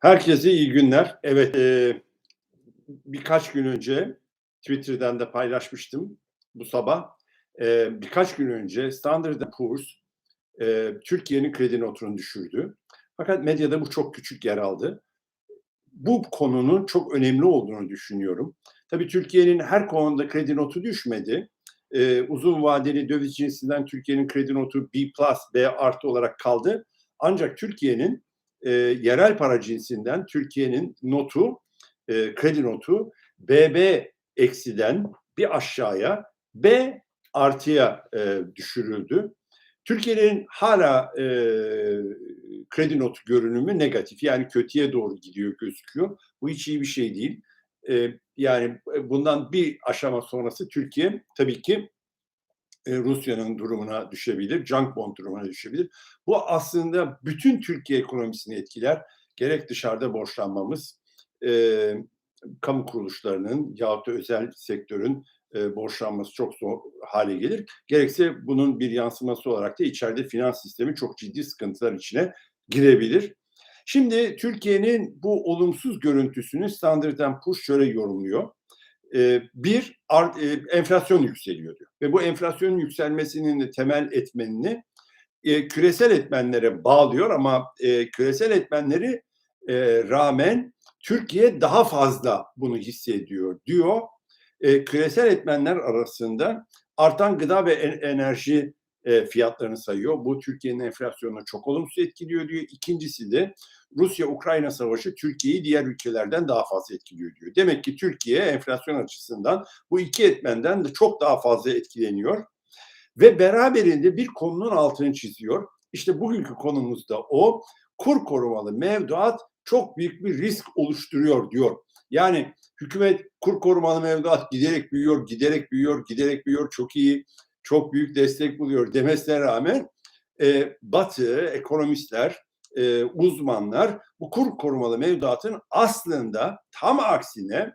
Herkese iyi günler. Evet, eee, birkaç gün önce Twitter'dan da paylaşmıştım bu sabah. Eee, birkaç gün önce Standard Poor's eee, Türkiye'nin kredi notunu düşürdü. Fakat medyada bu çok küçük yer aldı. Bu konunun çok önemli olduğunu düşünüyorum. Tabii Türkiye'nin her konuda kredi notu düşmedi. Eee, uzun vadeli döviz cinsinden Türkiye'nin kredi notu B+, B artı olarak kaldı. Ancak Türkiye'nin e, yerel para cinsinden Türkiye'nin notu, e, kredi notu BB eksiden bir aşağıya B artıya e, düşürüldü. Türkiye'nin hala e, kredi notu görünümü negatif yani kötüye doğru gidiyor gözüküyor. Bu hiç iyi bir şey değil. E, yani bundan bir aşama sonrası Türkiye tabii ki e, Rusya'nın durumuna düşebilir, junk bond durumuna düşebilir. Bu aslında bütün Türkiye ekonomisini etkiler. Gerek dışarıda borçlanmamız, e, kamu kuruluşlarının yahut da özel sektörün e, borçlanması çok zor hale gelir. Gerekse bunun bir yansıması olarak da içeride finans sistemi çok ciddi sıkıntılar içine girebilir. Şimdi Türkiye'nin bu olumsuz görüntüsünü Standard Poor's şöyle yorumluyor bir art, enflasyon yükseliyor diyor. Ve bu enflasyonun yükselmesinin de temel etmenini e, küresel etmenlere bağlıyor ama e, küresel etmenleri e, rağmen Türkiye daha fazla bunu hissediyor diyor. E, küresel etmenler arasında artan gıda ve enerji e, fiyatlarını sayıyor. Bu Türkiye'nin enflasyonunu çok olumsuz etkiliyor diyor. İkincisi de Rusya-Ukrayna savaşı Türkiye'yi diğer ülkelerden daha fazla etkiliyor diyor. Demek ki Türkiye enflasyon açısından bu iki etmenden de çok daha fazla etkileniyor. Ve beraberinde bir konunun altını çiziyor. İşte bugünkü konumuz da o. Kur korumalı mevduat çok büyük bir risk oluşturuyor diyor. Yani hükümet kur korumalı mevduat giderek büyüyor, giderek büyüyor, giderek büyüyor. Çok iyi çok büyük destek buluyor demesine rağmen e, Batı ekonomistler, e, uzmanlar bu kur korumalı mevduatın aslında tam aksine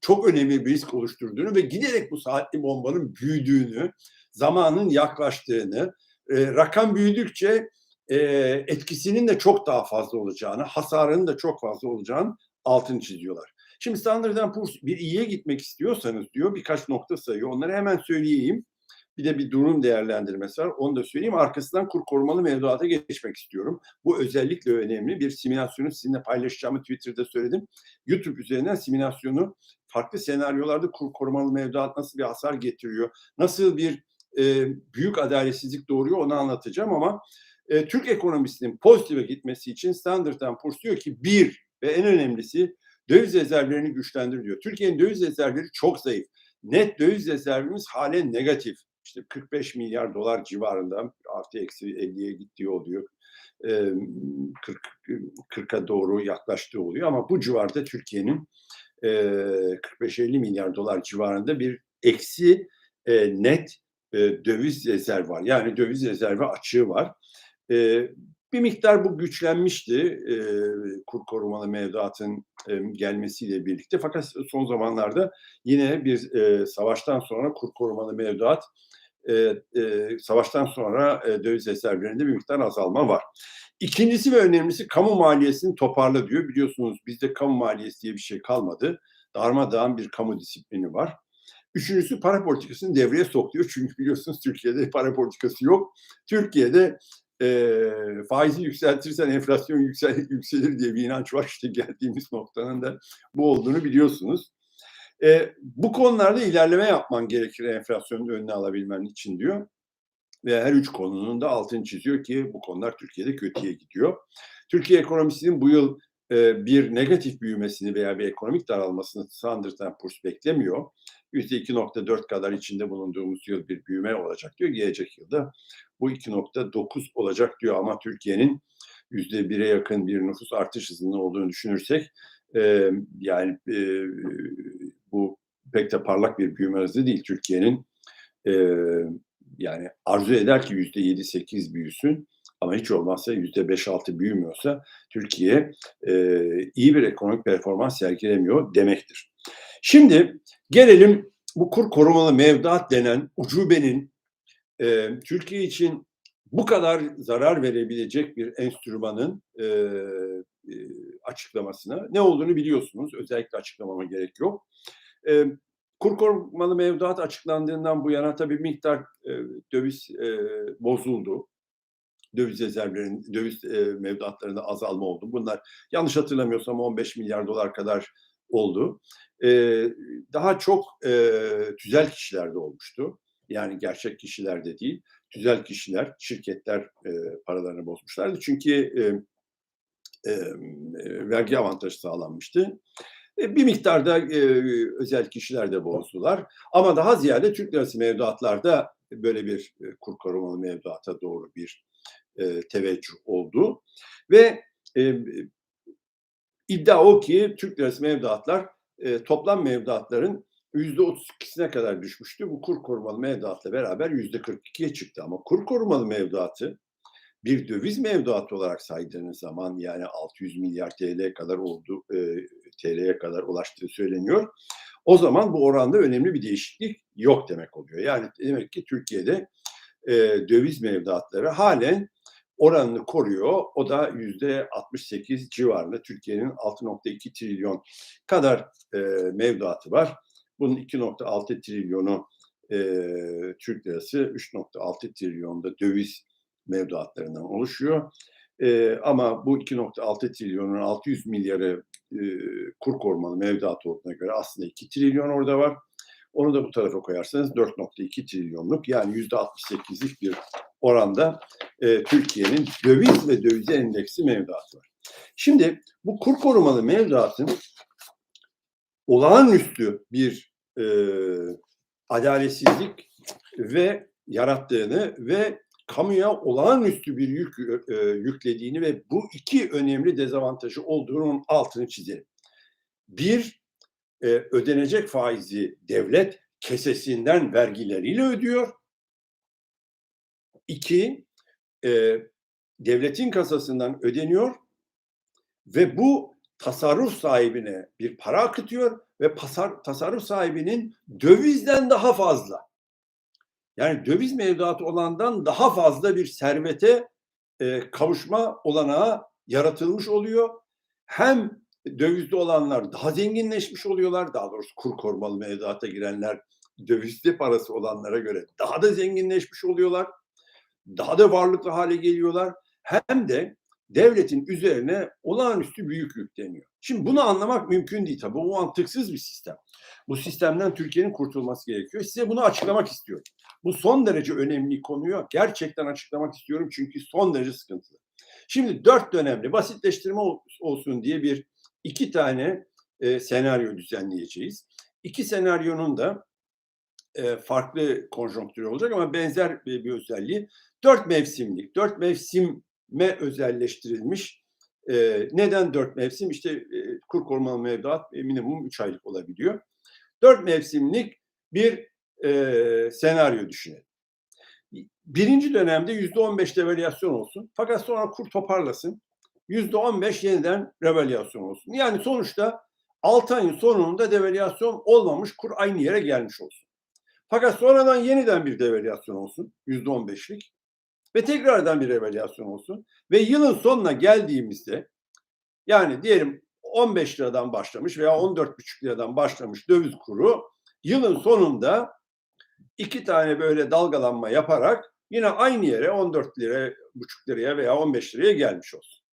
çok önemli bir risk oluşturduğunu ve giderek bu saatli bombanın büyüdüğünü, zamanın yaklaştığını, e, rakam büyüdükçe e, etkisinin de çok daha fazla olacağını, hasarının da çok fazla olacağını altını çiziyorlar. Şimdi Standard Poor's bir iyiye gitmek istiyorsanız diyor birkaç nokta sayıyor. Onları hemen söyleyeyim. Bir de bir durum değerlendirmesi var. Onu da söyleyeyim. Arkasından kur korumalı mevduata geçmek istiyorum. Bu özellikle önemli. Bir simülasyonu sizinle paylaşacağımı Twitter'da söyledim. YouTube üzerinden simülasyonu farklı senaryolarda kur korumalı mevduat nasıl bir hasar getiriyor, nasıl bir e, büyük adaletsizlik doğuruyor onu anlatacağım ama e, Türk ekonomisinin pozitife gitmesi için Standard Poor's diyor ki bir ve en önemlisi döviz rezervlerini güçlendir diyor. Türkiye'nin döviz rezervleri çok zayıf. Net döviz rezervimiz halen negatif işte 45 milyar dolar civarında artı eksi 50'ye gittiği oluyor. 40 40'a doğru yaklaştığı oluyor ama bu civarda Türkiye'nin 45-50 milyar dolar civarında bir eksi net döviz rezervi var. Yani döviz rezervi açığı var. Bir miktar bu güçlenmişti kur korumalı mevduatın gelmesiyle birlikte. Fakat son zamanlarda yine bir savaştan sonra kur korumalı mevduat e, e, savaştan sonra e, döviz rezervlerinde bir miktar azalma var. İkincisi ve önemlisi kamu maliyesini toparla diyor. Biliyorsunuz bizde kamu maliyesi diye bir şey kalmadı. Darmadağın bir kamu disiplini var. Üçüncüsü para politikasını devreye sokuyor. Çünkü biliyorsunuz Türkiye'de para politikası yok. Türkiye'de e, faizi yükseltirsen enflasyon yüksel, yükselir diye bir inanç var. İşte geldiğimiz noktanın da bu olduğunu biliyorsunuz. E, bu konularda ilerleme yapman gerekir enflasyonun önüne alabilmen için diyor. Ve her üç konunun da altını çiziyor ki bu konular Türkiye'de kötüye gidiyor. Türkiye ekonomisinin bu yıl e, bir negatif büyümesini veya bir ekonomik daralmasını Standard Poor's beklemiyor. %2.4 kadar içinde bulunduğumuz yıl bir büyüme olacak diyor. Gelecek yılda bu 2.9 olacak diyor ama Türkiye'nin %1'e yakın bir nüfus artış hızının olduğunu düşünürsek e, yani e, bu pek de parlak bir büyüme hızı değil. Türkiye'nin e, yani arzu eder ki yüzde yedi sekiz büyüsün ama hiç olmazsa yüzde beş altı büyümüyorsa Türkiye e, iyi bir ekonomik performans sergilemiyor demektir. Şimdi gelelim bu kur korumalı mevduat denen ucubenin e, Türkiye için bu kadar zarar verebilecek bir enstrümanın e, e, açıklamasını. Ne olduğunu biliyorsunuz. Özellikle açıklamama gerek yok. E, kur korumalı mevduat açıklandığından bu yana tabii miktar e, döviz e, bozuldu. Döviz rezervlerinin, döviz e, mevduatlarında azalma oldu. Bunlar yanlış hatırlamıyorsam 15 milyar dolar kadar oldu. E, daha çok e, tüzel kişilerde olmuştu. Yani gerçek kişilerde değil, tüzel kişiler, şirketler e, paralarını bozmuşlardı. Çünkü e, e, vergi avantajı sağlanmıştı. E, bir miktarda e, özel kişiler de bozdular. Ama daha ziyade Türk lirası mevduatlarda böyle bir e, kur korumalı mevduata doğru bir e, teveccüh oldu. Ve e, iddia o ki Türk lirası mevduatlar e, toplam mevduatların yüzde 32'sine kadar düşmüştü. Bu kur korumalı mevduatla beraber yüzde 42'ye çıktı. Ama kur korumalı mevduatı bir döviz mevduatı olarak saydığınız zaman yani 600 milyar TL kadar oldu e, TL'ye kadar ulaştığı söyleniyor. O zaman bu oranda önemli bir değişiklik yok demek oluyor. Yani demek ki Türkiye'de e, döviz mevduatları halen oranını koruyor. O da yüzde 68 civarında. Türkiye'nin 6.2 trilyon kadar e, mevduatı var. Bunun 2.6 trilyonu e, Türk lirası, 3.6 trilyonda döviz mevduatlarından oluşuyor. E, ama bu 2.6 trilyonun 600 milyarı e, kur korumalı mevduat olduğuna göre aslında 2 trilyon orada var. Onu da bu tarafa koyarsanız 4.2 trilyonluk yani %68'lik bir oranda e, Türkiye'nin döviz ve dövize endeksi mevduatı var. Şimdi bu kur korumalı mevduatın olağanüstü bir e, adaletsizlik ve yarattığını ve kamuya olağanüstü bir yük e, yüklediğini ve bu iki önemli dezavantajı olduğunun altını çizelim. Bir, e, ödenecek faizi devlet kesesinden vergileriyle ödüyor. İki, e, devletin kasasından ödeniyor ve bu tasarruf sahibine bir para akıtıyor ve pasar, tasarruf sahibinin dövizden daha fazla yani döviz mevduatı olandan daha fazla bir servete e, kavuşma olanağı yaratılmış oluyor. Hem dövizde olanlar daha zenginleşmiş oluyorlar. Daha doğrusu kur korumalı mevduata girenler dövizli parası olanlara göre daha da zenginleşmiş oluyorlar. Daha da varlıklı hale geliyorlar. Hem de devletin üzerine olağanüstü büyük yükleniyor. Şimdi bunu anlamak mümkün değil tabii. Bu mantıksız bir sistem. Bu sistemden Türkiye'nin kurtulması gerekiyor. Size bunu açıklamak istiyorum. Bu son derece önemli konuyu gerçekten açıklamak istiyorum çünkü son derece sıkıntılı. Şimdi dört dönemli basitleştirme olsun diye bir iki tane e, senaryo düzenleyeceğiz. İki senaryonun da e, farklı konjonktürü olacak ama benzer bir, bir özelliği. Dört mevsimlik, dört mevsime özelleştirilmiş e, neden dört mevsim? İşte e, kur korumalı mevduat e, minimum üç aylık olabiliyor. Dört mevsimlik bir e, senaryo düşünelim. Birinci dönemde yüzde on beş devalüasyon olsun. Fakat sonra kur toparlasın. Yüzde on beş yeniden revalyasyon olsun. Yani sonuçta altı ayın sonunda devalüasyon olmamış kur aynı yere gelmiş olsun. Fakat sonradan yeniden bir devalüasyon olsun. Yüzde on beşlik. Ve tekrardan bir revalyasyon olsun. Ve yılın sonuna geldiğimizde yani diyelim 15 liradan başlamış veya 14,5 liradan başlamış döviz kuru yılın sonunda iki tane böyle dalgalanma yaparak yine aynı yere 14 lira buçuk liraya veya 15 liraya gelmiş olsun.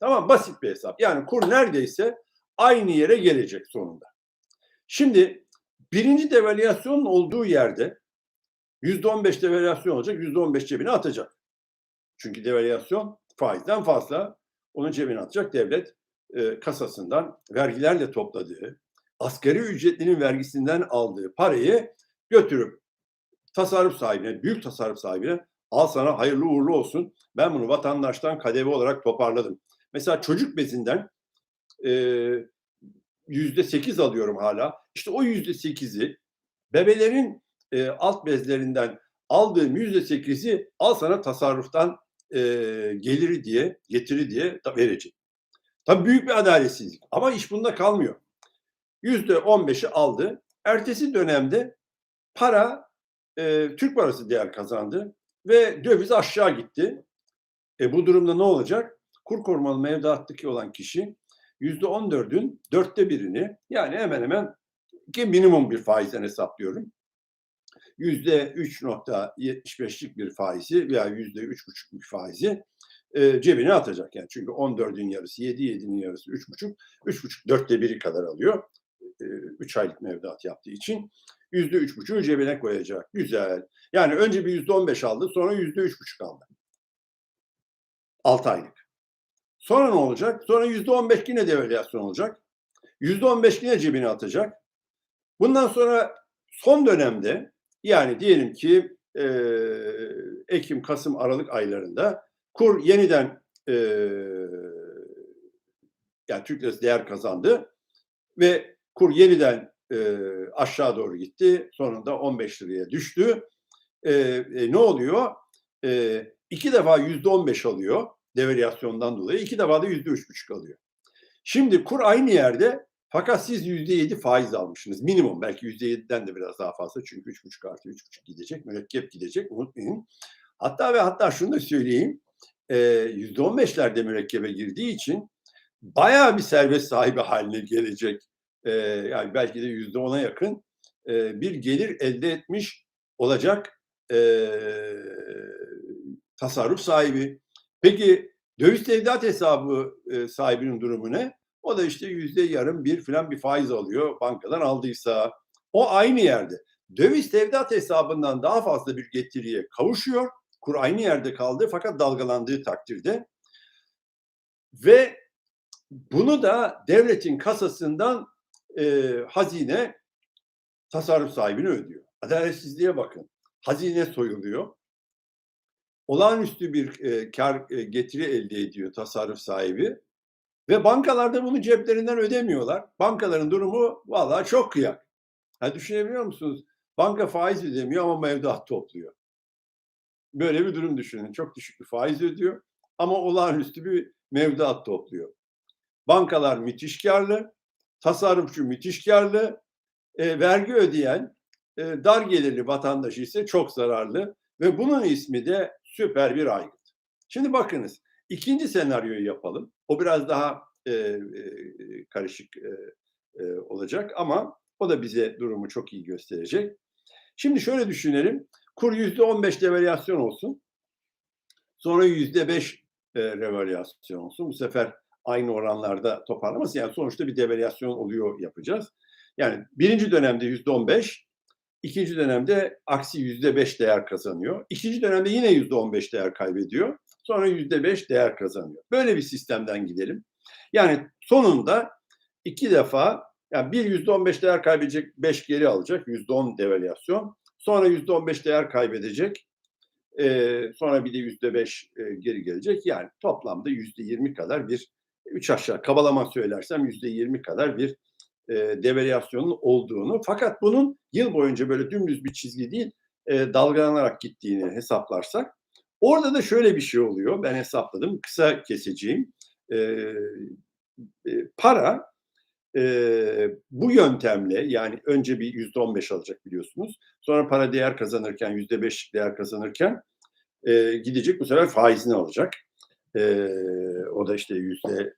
Tamam basit bir hesap. Yani kur neredeyse aynı yere gelecek sonunda. Şimdi birinci devalüasyonun olduğu yerde yüzde on beş devalüasyon olacak, yüzde on beş cebine atacak. Çünkü devalüasyon faizden fazla onun cebine atacak devlet e, kasasından vergilerle topladığı, asgari ücretlinin vergisinden aldığı parayı götürüp tasarruf sahibine, büyük tasarruf sahibine al sana hayırlı uğurlu olsun. Ben bunu vatandaştan kadevi olarak toparladım. Mesela çocuk bezinden yüzde sekiz alıyorum hala. İşte o yüzde sekizi bebelerin e, alt bezlerinden aldığım yüzde sekizi al sana tasarruftan e, geliri diye, getiri diye verecek. Tabii büyük bir adaletsizlik ama iş bunda kalmıyor. Yüzde on beşi aldı. Ertesi dönemde para e, Türk parası değer kazandı ve döviz aşağı gitti. E, bu durumda ne olacak? Kur korumalı mevduattaki olan kişi yüzde on dördün dörtte birini yani hemen hemen ki minimum bir faizden hesaplıyorum. Yüzde 3.75'lik bir faizi veya yüzde üç buçuk bir faizi e, cebine atacak. Yani çünkü 14'ün yarısı, 7, 7'nin yarısı 3,5, 3,5 dörtte biri kadar alıyor. 3 aylık mevduat yaptığı için yüzde üç buçuğu cebine koyacak. Güzel. Yani önce bir yüzde on beş aldı, sonra yüzde üç buçuk aldı. 6 aylık. Sonra ne olacak? Sonra yüzde on beş yine devalüasyon olacak. Yüzde on beş yine cebine atacak. Bundan sonra son dönemde yani diyelim ki e, Ekim, Kasım, Aralık aylarında kur yeniden e, yani Türk lirası değer kazandı ve kur yeniden e, aşağı doğru gitti. Sonunda 15 liraya düştü. E, e, ne oluyor? E, iki defa yüzde 15 alıyor devalüasyondan dolayı. iki defa da yüzde üç buçuk alıyor. Şimdi kur aynı yerde fakat siz yüzde yedi faiz almışsınız. Minimum belki yüzde yediden de biraz daha fazla. Çünkü üç buçuk artı üç buçuk gidecek. Mürekkep gidecek. Unutmayın. Hatta ve hatta şunu da söyleyeyim. Yüzde on beşlerde mürekkebe girdiği için bayağı bir servet sahibi haline gelecek. Ee, yani belki de yüzde ona yakın e, bir gelir elde etmiş olacak e, tasarruf sahibi. Peki döviz tevdiat hesabı e, sahibinin durumu ne? O da işte yüzde yarım bir filan bir faiz alıyor bankadan aldıysa. O aynı yerde. Döviz tevdiat hesabından daha fazla bir getiriye kavuşuyor. Kur aynı yerde kaldı fakat dalgalandığı takdirde. Ve bunu da devletin kasasından e, hazine tasarruf sahibine ödüyor. Adaletsizliğe bakın. Hazine soyuluyor. Olağanüstü bir e, kar e, getiri elde ediyor tasarruf sahibi. Ve bankalarda bunu ceplerinden ödemiyorlar. Bankaların durumu vallahi çok kıyak. Ha, düşünebiliyor musunuz? Banka faiz ödemiyor ama mevduat topluyor. Böyle bir durum düşünün. Çok düşük bir faiz ödüyor ama olağanüstü bir mevduat topluyor. Bankalar müthiş karlı, tasarrufçu müthiş karlı, e, vergi ödeyen e, dar gelirli vatandaş ise çok zararlı ve bunun ismi de süper bir aygıt. Şimdi bakınız ikinci senaryoyu yapalım. O biraz daha e, e, karışık e, e, olacak ama o da bize durumu çok iyi gösterecek. Şimdi şöyle düşünelim. Kur yüzde on beş devalüasyon olsun. Sonra yüzde beş e, revalyasyon olsun. Bu sefer aynı oranlarda toparlaması yani sonuçta bir devalüasyon oluyor yapacağız. Yani birinci dönemde yüzde on beş, ikinci dönemde aksi yüzde beş değer kazanıyor. İkinci dönemde yine yüzde on beş değer kaybediyor. Sonra yüzde beş değer kazanıyor. Böyle bir sistemden gidelim. Yani sonunda iki defa yani bir yüzde on beş değer kaybedecek, beş geri alacak, yüzde on devalüasyon. Sonra yüzde on beş değer kaybedecek, ee, sonra bir de yüzde beş e, geri gelecek. Yani toplamda yüzde yirmi kadar bir üç aşağı kabalama söylersem yüzde yirmi kadar bir e, devalüasyonun olduğunu fakat bunun yıl boyunca böyle dümdüz bir çizgi değil e, dalgalanarak gittiğini hesaplarsak orada da şöyle bir şey oluyor ben hesapladım kısa keseceğim e, e, para e, bu yöntemle yani önce bir yüzde on beş alacak biliyorsunuz sonra para değer kazanırken yüzde beş değer kazanırken e, gidecek bu sefer faizini alacak e, o da işte yüzde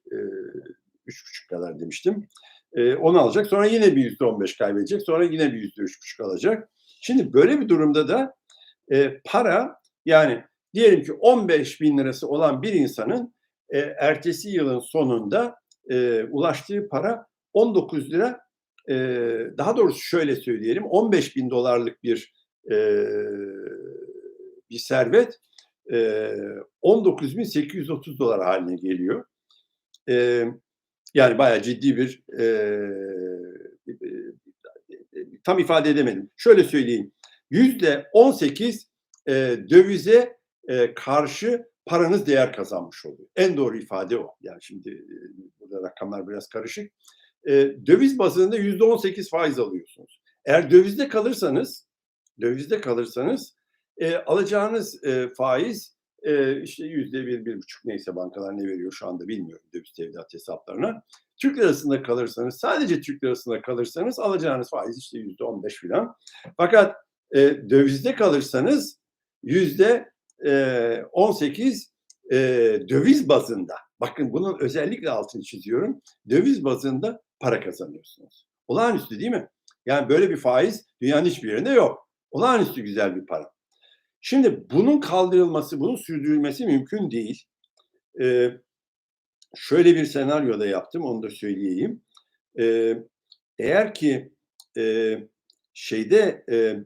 üç buçuk kadar demiştim. E, onu alacak. Sonra yine bir yüzde on beş kaybedecek. Sonra yine bir yüzde üç buçuk alacak. Şimdi böyle bir durumda da e, para yani diyelim ki 15 bin lirası olan bir insanın e, ertesi yılın sonunda e, ulaştığı para 19 lira e, daha doğrusu şöyle söyleyelim 15 bin dolarlık bir e, bir servet e, 19.830 dolar haline geliyor. E, yani bayağı ciddi bir e, tam ifade edemedim. Şöyle söyleyeyim. Yüzde 18 e, dövize e, karşı paranız değer kazanmış oluyor. En doğru ifade o. Yani şimdi e, burada rakamlar biraz karışık. E, döviz bazında yüzde 18 faiz alıyorsunuz. Eğer dövizde kalırsanız, dövizde kalırsanız e, alacağınız e, faiz e, işte yüzde bir, bir buçuk neyse bankalar ne veriyor şu anda bilmiyorum döviz tevdiat hesaplarına. Türk lirasında kalırsanız, sadece Türk lirasında kalırsanız alacağınız faiz işte yüzde on beş filan. Fakat e, dövizde kalırsanız yüzde on sekiz döviz bazında. Bakın bunun özellikle altını çiziyorum. Döviz bazında para kazanıyorsunuz. Olağanüstü değil mi? Yani böyle bir faiz dünyanın hiçbir yerinde yok. Olağanüstü güzel bir para. Şimdi bunun kaldırılması, bunun sürdürülmesi mümkün değil. Ee, şöyle bir senaryoda yaptım, onu da söyleyeyim. Ee, eğer ki e, şeyde e,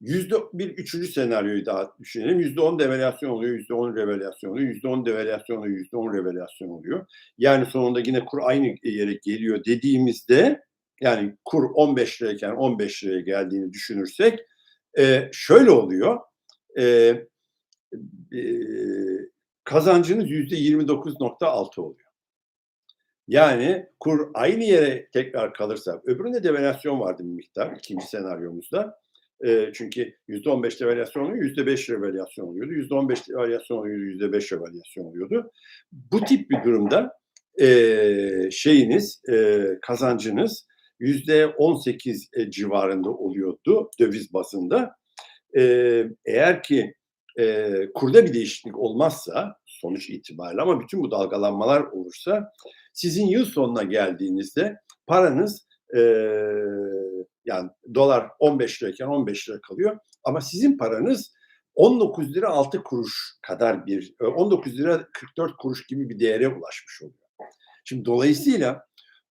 yüzde bir üçüncü senaryoyu daha düşünelim. Yüzde on devalüasyon oluyor, yüzde on revalyasyon oluyor, yüzde on devalüasyon oluyor, yüzde on revalyasyon oluyor. Yani sonunda yine kur aynı yere geliyor dediğimizde yani kur 15 lirayken 15 liraya geldiğini düşünürsek e, şöyle oluyor. E, e, kazancınız yüzde 29.6 oluyor. Yani kur aynı yere tekrar kalırsa, öbüründe devalüasyon vardı bir miktar ikinci senaryomuzda. E, çünkü yüzde on beş devalüasyon oluyor, yüzde beş revalyasyon oluyordu. Yüzde on beş devalüasyon oluyordu, yüzde beş revalyasyon oluyordu. Bu tip bir durumda e, şeyiniz, e, kazancınız yüzde on sekiz civarında oluyordu döviz bazında. E, eğer ki e, kurda bir değişiklik olmazsa sonuç itibariyle ama bütün bu dalgalanmalar olursa sizin yıl sonuna geldiğinizde paranız e, yani dolar 15 lirayken 15 lira kalıyor ama sizin paranız 19 lira 6 kuruş kadar bir 19 lira 44 kuruş gibi bir değere ulaşmış oluyor. Şimdi dolayısıyla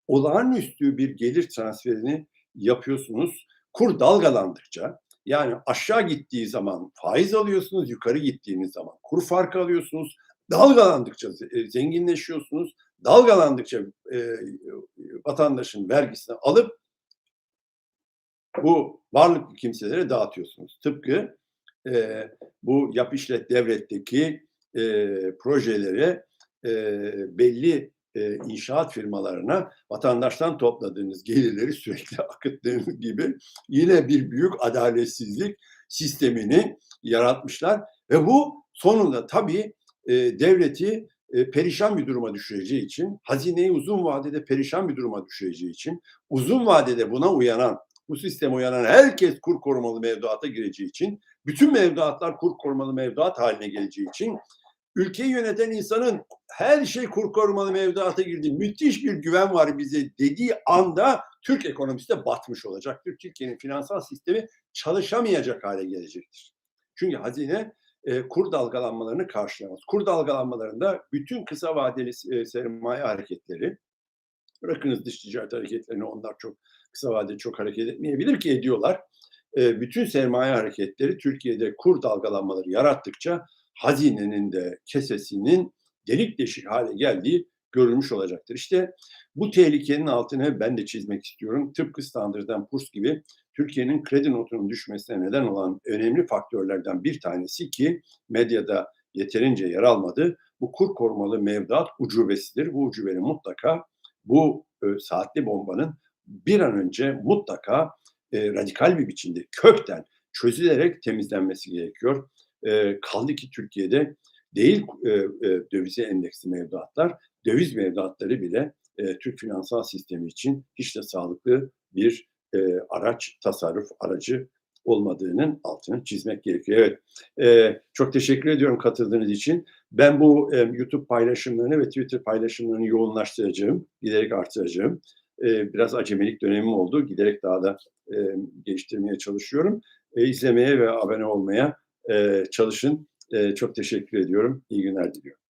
olağanüstü bir gelir transferini yapıyorsunuz. Kur dalgalandıkça yani aşağı gittiği zaman faiz alıyorsunuz, yukarı gittiğiniz zaman kur farkı alıyorsunuz. Dalgalandıkça zenginleşiyorsunuz. Dalgalandıkça e, vatandaşın vergisini alıp bu varlıklı kimselere dağıtıyorsunuz. Tıpkı e, bu yap işlet devletteki e, projelere e, belli e, inşaat firmalarına vatandaştan topladığınız gelirleri sürekli akıttığınız gibi yine bir büyük adaletsizlik sistemini yaratmışlar. Ve bu sonunda tabii e, devleti e, perişan bir duruma düşüreceği için, hazineyi uzun vadede perişan bir duruma düşüreceği için, uzun vadede buna uyanan, bu sisteme uyanan herkes kur korumalı mevduata gireceği için, bütün mevduatlar kur korumalı mevduat haline geleceği için ülkeyi yöneten insanın her şey kur korumalı mevduata girdi. Müthiş bir güven var bize dediği anda Türk ekonomisi de batmış olacaktır. Türkiye'nin finansal sistemi çalışamayacak hale gelecektir. Çünkü hazine e, kur dalgalanmalarını karşılamaz. Kur dalgalanmalarında bütün kısa vadeli e, sermaye hareketleri, bırakınız dış ticaret hareketlerini onlar çok kısa vadede çok hareket etmeyebilir ki ediyorlar. E, bütün sermaye hareketleri Türkiye'de kur dalgalanmaları yarattıkça hazinenin de kesesinin delik deşik hale geldiği görülmüş olacaktır. İşte bu tehlikenin altını ben de çizmek istiyorum. Tıpkı Standard Poor's gibi Türkiye'nin kredi notunun düşmesine neden olan önemli faktörlerden bir tanesi ki medyada yeterince yer almadı. Bu kur korumalı mevduat ucubesidir. Bu ucubenin mutlaka bu e, saatli bombanın bir an önce mutlaka e, radikal bir biçimde kökten çözülerek temizlenmesi gerekiyor. E, kaldı ki Türkiye'de değil e, e, dövize endeksli mevduatlar, döviz mevduatları bile e, Türk finansal sistemi için hiç de sağlıklı bir e, araç, tasarruf aracı olmadığının altını çizmek gerekiyor. Evet, e, çok teşekkür ediyorum katıldığınız için. Ben bu e, YouTube paylaşımlarını ve Twitter paylaşımlarını yoğunlaştıracağım, giderek artıracağım. E, biraz acemilik dönemim oldu, giderek daha da e, geliştirmeye çalışıyorum. E, izlemeye ve abone olmaya çalışın. Çok teşekkür ediyorum. İyi günler diliyorum.